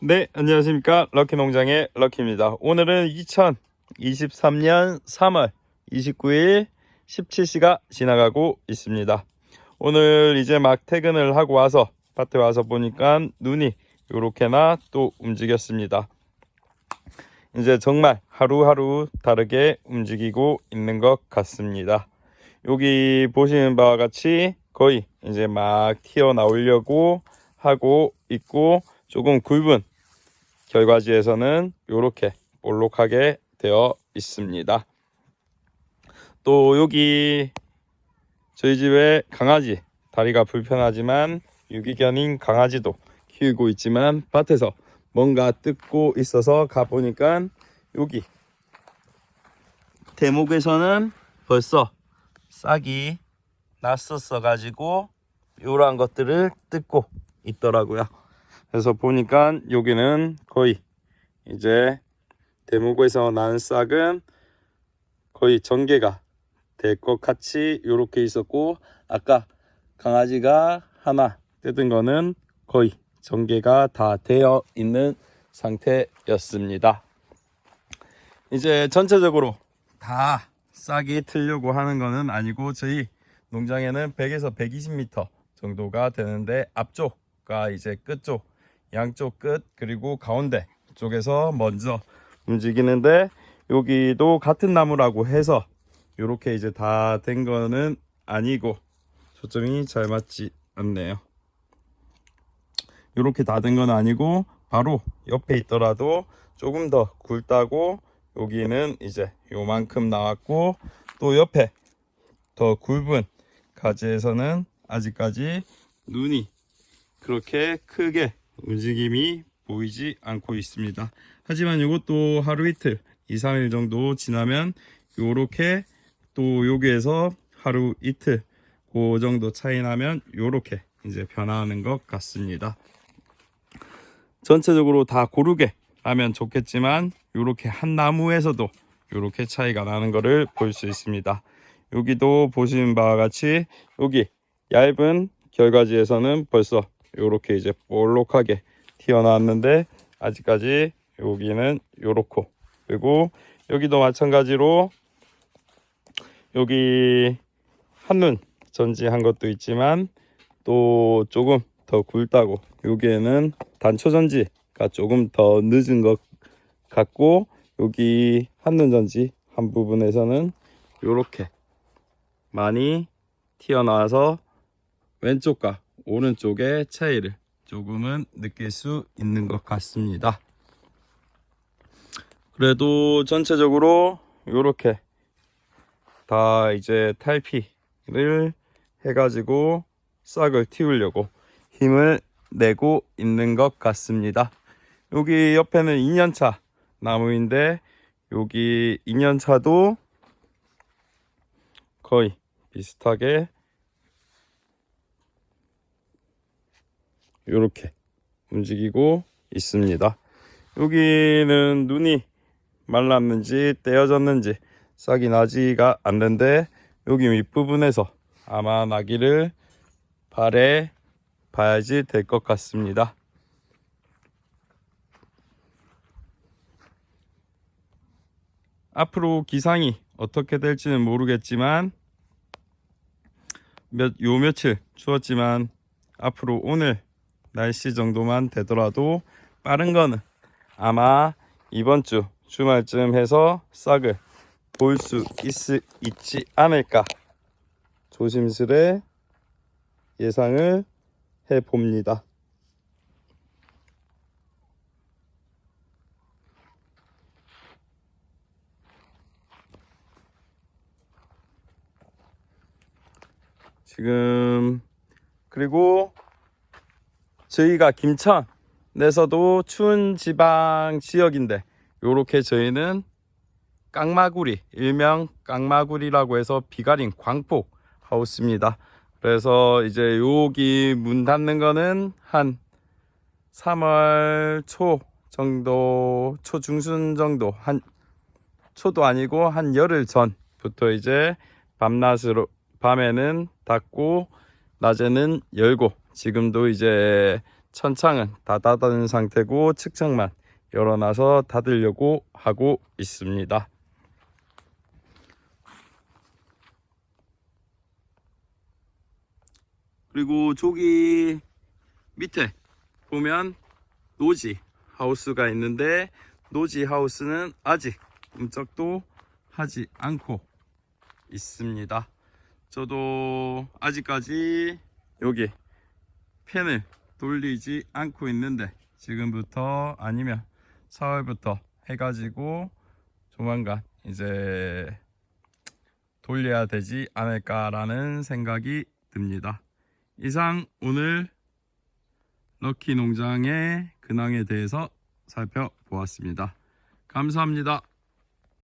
네, 안녕하십니까. 럭키 농장의 럭키입니다. 오늘은 2023년 3월 29일 17시가 지나가고 있습니다. 오늘 이제 막 퇴근을 하고 와서 밭에 와서 보니까 눈이 이렇게나 또 움직였습니다. 이제 정말 하루하루 다르게 움직이고 있는 것 같습니다. 여기 보시는 바와 같이 거의 이제 막 튀어나오려고 하고 있고 조금 굵은 결과지에서는 이렇게 볼록하게 되어 있습니다. 또 여기 저희 집에 강아지 다리가 불편하지만 유기견인 강아지도 키우고 있지만 밭에서 뭔가 뜯고 있어서 가보니까 여기 대목에서는 벌써 싹이 났었어 가지고 이러한 것들을 뜯고 있더라고요. 그래서 보니까 여기는 거의 이제 대목에서 난 싹은 거의 전개가 될 것 같이 이렇게 있었고 아까 강아지가 하나 뜯은 거는 거의 전개가 다 되어 있는 상태였습니다. 이제 전체적으로 다 싹이 틀려고 하는 거는 아니고 저희 농장에는 100에서 120m 정도가 되는데 앞쪽과 이제 끝쪽 양쪽 끝 그리고 가운데 쪽에서 먼저 움직이는데 여기도 같은 나무라고 해서 이렇게 이제 다 된 거는 아니고 초점이 잘 맞지 않네요. 이렇게 다 된 건 아니고 바로 옆에 있더라도 조금 더 굵다고 여기는 이제 요만큼 나왔고 또 옆에 더 굵은 가지에서는 아직까지 눈이 그렇게 크게 움직임이 보이지 않고 있습니다. 하지만 이것도 하루 이틀, 2, 3일 정도 지나면 요렇게 또 여기에서 하루 이틀 그 정도 차이 나면 요렇게 이제 변화하는 것 같습니다. 전체적으로 다 고르게 하면 좋겠지만 요렇게 한 나무에서도 요렇게 차이가 나는 것을 볼 수 있습니다. 여기도 보시는 바와 같이 여기 얇은 결과지에서는 벌써 요렇게 이제 볼록하게 튀어나왔는데 아직까지 여기는 요렇고 그리고 여기도 마찬가지로 여기 한눈 전지한 것도 있지만 또 조금 더 굵다고 여기에는 단초 전지가 조금 더 늦은 것 같고 여기 한눈 전지 한 부분에서는 요렇게 많이 튀어나와서 왼쪽과 오른쪽의 차이를 조금은 느낄 수 있는 것 같습니다. 그래도 전체적으로 이렇게 다 이제 탈피를 해가지고 싹을 틔우려고 힘을 내고 있는 것 같습니다. 여기 옆에는 2년차 나무인데 여기 2년차도 거의 비슷하게 이렇게 움직이고 있습니다. 여기는 눈이 말랐는지 떼어졌는지 싹이 나지가 않는데 여기 윗부분에서 아마 나기를 바래 봐야지 될 것 같습니다. 앞으로 기상이 어떻게 될지는 모르겠지만 몇, 요 며칠 추웠지만 앞으로 오늘 날씨 정도만 되더라도 빠른 거는 아마 이번 주 주말쯤 해서 싹을 볼 수 있지 않을까 조심스레 예상을 해 봅니다. 지금 그리고 저희가 김천에서도 추운 지방 지역인데 요렇게 저희는 깡마구리 일명 깡마구리라고 해서 비가린 광폭 하우스입니다. 그래서 이제 여기 문 닫는 거는 한 3월 초 정도 초중순 정도 한 초도 아니고 한 열흘 전부터 이제 밤낮으로 밤에는 닫고 낮에는 열고 지금도 이제 천창은 다 닫은 상태고 측창만 열어놔서 닫으려고 하고 있습니다. 그리고 저기 밑에 보면 노지 하우스가 있는데 노지 하우스는 아직 움쩍도 하지 않고 있습니다. 저도 아직까지 여기 팬을 돌리지 않고 있는데 지금부터 아니면 4월부터 해가지고 조만간 이제 돌려야 되지 않을까라는 생각이 듭니다. 이상 오늘 럭키 농장의 근황에 대해서 살펴보았습니다. 감사합니다.